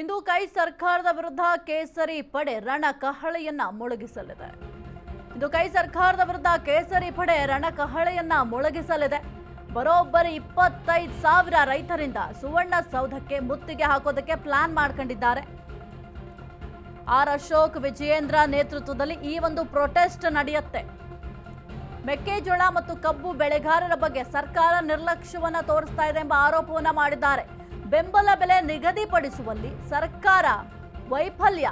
ಇಂದು ಕೈ ಸರ್ಕಾರದ ವಿರುದ್ಧ ಕೇಸರಿ ಪಡೆ ರಣ ಕಹಳೆಯನ್ನ ಮೊಳಗಿಸಲಿದೆ. ಇಂದು ಕೈ ಸರ್ಕಾರದ ವಿರುದ್ಧ ಕೇಸರಿ ಪಡೆ ರಣ ಕಹಳೆಯನ್ನ ಮೊಳಗಿಸಲಿದೆ. ಬರೋಬ್ಬರಿ ಇಪ್ಪತ್ತೈದು ಸಾವಿರ ರೈತರಿಂದ ಸುವರ್ಣ ಸೌಧಕ್ಕೆ ಮುತ್ತಿಗೆ ಹಾಕೋದಕ್ಕೆ ಪ್ಲಾನ್ ಮಾಡ್ಕೊಂಡಿದ್ದಾರೆ. ಆರ್ ಅಶೋಕ್ ವಿಜಯೇಂದ್ರ ನೇತೃತ್ವದಲ್ಲಿ ಈ ಒಂದು ಪ್ರೊಟೆಸ್ಟ್ ನಡೆಯುತ್ತೆ. ಮೆಕ್ಕೆಜೋಳ ಮತ್ತು ಕಬ್ಬು ಬೆಳೆಗಾರರ ಬಗ್ಗೆ ಸರ್ಕಾರ ನಿರ್ಲಕ್ಷ್ಯವನ್ನು ತೋರಿಸ್ತಾ ಇದೆ ಎಂಬ ಆರೋಪವನ್ನ ಮಾಡಿದ್ದಾರೆ. ಬೆಂಬಲ ಬೆಲೆ ನಿಗದಿಪಡಿಸುವಲ್ಲಿ ಸರ್ಕಾರ ವೈಫಲ್ಯ.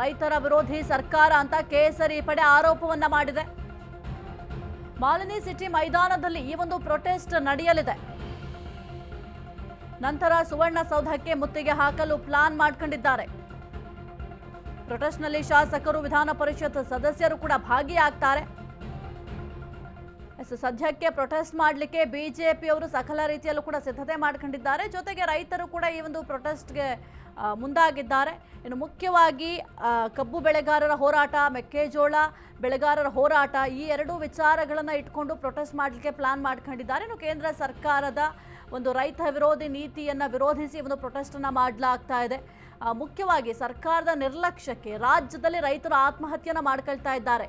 ರೈತರ ವಿರೋಧಿ ಸರ್ಕಾರ ಅಂತ ಕೇಸರಿ ಪಡೆ ಆರೋಪವನ್ನ ಮಾಡಿದೆ. ಮಾಲಿನಿ ಸಿಟಿ ಮೈದಾನದಲ್ಲಿ ಈ ಒಂದು ಪ್ರೊಟೆಸ್ಟ್ ನಡೆಯಲಿದೆ. ನಂತರ ಸುವರ್ಣ ಸೌಧಕ್ಕೆ ಮುತ್ತಿಗೆ ಹಾಕಲು ಪ್ಲಾನ್ ಮಾಡ್ಕೊಂಡಿದ್ದಾರೆ. ಪ್ರೊಟೆಸ್ಟ್ನಲ್ಲಿ ಶಾಸಕರು, ವಿಧಾನ ಪರಿಷತ್ ಸದಸ್ಯರು ಕೂಡ ಭಾಗಿಯಾಗ್ತಾರೆ. ಸದ್ಯಕ್ಕೆ ಪ್ರೊಟೆಸ್ಟ್ ಮಾಡಲಿಕ್ಕೆ ಬಿಜೆಪಿಯವರು ಸಕಲ ರೀತಿಯಲ್ಲೂ ಕೂಡ ಸಿದ್ಧತೆ ಮಾಡ್ಕೊಂಡಿದ್ದಾರೆ. ಜೊತೆಗೆ ರೈತರು ಕೂಡ ಈ ಒಂದು ಪ್ರೊಟೆಸ್ಟ್ಗೆ ಮುಂದಾಗಿದ್ದಾರೆ. ಇನ್ನು ಮುಖ್ಯವಾಗಿ ಕಬ್ಬು ಬೆಳೆಗಾರರ ಹೋರಾಟ, ಮೆಕ್ಕೆಜೋಳ ಬೆಳೆಗಾರರ ಹೋರಾಟ, ಈ ಎರಡೂ ವಿಚಾರಗಳನ್ನು ಇಟ್ಕೊಂಡು ಪ್ರೊಟೆಸ್ಟ್ ಮಾಡಲಿಕ್ಕೆ ಪ್ಲಾನ್ ಮಾಡ್ಕೊಂಡಿದ್ದಾರೆ. ಇನ್ನು ಕೇಂದ್ರ ಸರ್ಕಾರದ ಒಂದು ರೈತ ವಿರೋಧಿ ನೀತಿಯನ್ನು ವಿರೋಧಿಸಿ ಒಂದು ಪ್ರೊಟೆಸ್ಟನ್ನು ಮಾಡಲಾಗ್ತಾ ಇದೆ. ಮುಖ್ಯವಾಗಿ ಸರ್ಕಾರದ ನಿರ್ಲಕ್ಷ್ಯಕ್ಕೆ ರಾಜ್ಯದಲ್ಲಿ ರೈತರು ಆತ್ಮಹತ್ಯೆಯನ್ನು ಮಾಡ್ಕೊಳ್ತಾ ಇದ್ದಾರೆ.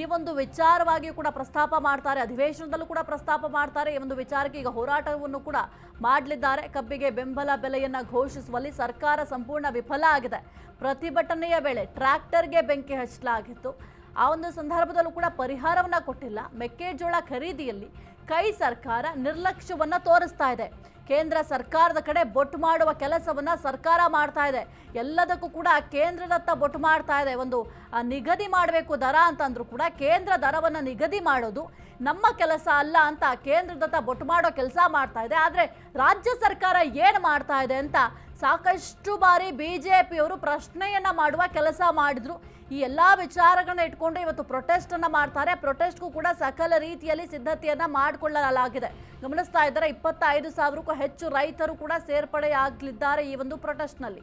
ಈ ಒಂದು ವಿಚಾರವಾಗಿಯೂ ಕೂಡ ಪ್ರಸ್ತಾಪ ಮಾಡ್ತಾರೆ, ಅಧಿವೇಶನದಲ್ಲೂ ಕೂಡ ಪ್ರಸ್ತಾಪ ಮಾಡ್ತಾರೆ. ಈ ಒಂದು ವಿಚಾರಕ್ಕೆ ಈಗ ಹೋರಾಟವನ್ನು ಕೂಡ ಮಾಡಲಿದ್ದಾರೆ. ಕಬ್ಬಿಗೆ ಬೆಂಬಲ ಬೆಲೆಯನ್ನು ಘೋಷಿಸುವಲ್ಲಿ ಸರ್ಕಾರ ಸಂಪೂರ್ಣ ವಿಫಲ ಆಗಿದೆ. ಪ್ರತಿಭಟನೆಯ ವೇಳೆ ಟ್ರ್ಯಾಕ್ಟರ್ಗೆ ಬೆಂಕಿ ಹಚ್ಚಲಾಗಿತ್ತು. ಆ ಒಂದು ಸಂದರ್ಭದಲ್ಲೂ ಕೂಡ ಪರಿಹಾರವನ್ನ ಕೊಟ್ಟಿಲ್ಲ. ಮೆಕ್ಕೆಜೋಳ ಖರೀದಿಯಲ್ಲಿ ಕೈ ಸರ್ಕಾರ ನಿರ್ಲಕ್ಷ್ಯವನ್ನ ತೋರಿಸ್ತಾ ಇದೆ. ಕೇಂದ್ರ ಸರ್ಕಾರದ ಕಡೆ ಬೊಟ್ಟು ಮಾಡುವ ಕೆಲಸವನ್ನ ಸರ್ಕಾರ ಮಾಡ್ತಾ ಇದೆ. ಎಲ್ಲದಕ್ಕೂ ಕೂಡ ಕೇಂದ್ರದತ್ತ ಬೊಟ್ಟು ಮಾಡ್ತಾ ಇದೆ. ಒಂದು ನಿಗದಿ ಮಾಡಬೇಕು ದರ ಅಂತಂದ್ರೂ ಕೂಡ ಕೇಂದ್ರ ದರವನ್ನು ನಿಗದಿ ಮಾಡೋದು ನಮ್ಮ ಕೆಲಸ ಅಲ್ಲ ಅಂತ ಕೇಂದ್ರದತ್ತ ಬೊಟ್ಟು ಮಾಡೋ ಕೆಲಸ ಮಾಡ್ತಾ ಇದೆ. ಆದರೆ ರಾಜ್ಯ ಸರ್ಕಾರ ಏನು ಮಾಡ್ತಾ ಇದೆ ಅಂತ ಸಾಕಷ್ಟು ಬಾರಿ ಬಿಜೆಪಿಯವರು ಪ್ರಶ್ನೆಯನ್ನ ಮಾಡುವ ಕೆಲಸ ಮಾಡಿದ್ರು. ಈ ಎಲ್ಲ ವಿಚಾರಗಳನ್ನ ಇಟ್ಕೊಂಡು ಇವತ್ತು ಪ್ರೊಟೆಸ್ಟ್ ಅನ್ನ ಮಾಡ್ತಾರೆ. ಪ್ರೊಟೆಸ್ಟ್ಗೂ ಕೂಡ ಸಕಲ ರೀತಿಯಲ್ಲಿ ಸಿದ್ಧತೆಯನ್ನ ಮಾಡಿಕೊಳ್ಳಲಾಗಿದೆ. ಗಮನಿಸ್ತಾ ಇದ್ದಾರೆ, ಇಪ್ಪತ್ತೈದು ಸಾವಿರಕ್ಕೂ ಹೆಚ್ಚು ರೈತರು ಕೂಡ ಸೇರ್ಪಡೆಯಾಗಲಿದ್ದಾರೆ ಈ ಒಂದು ಪ್ರೊಟೆಸ್ಟ್ನಲ್ಲಿ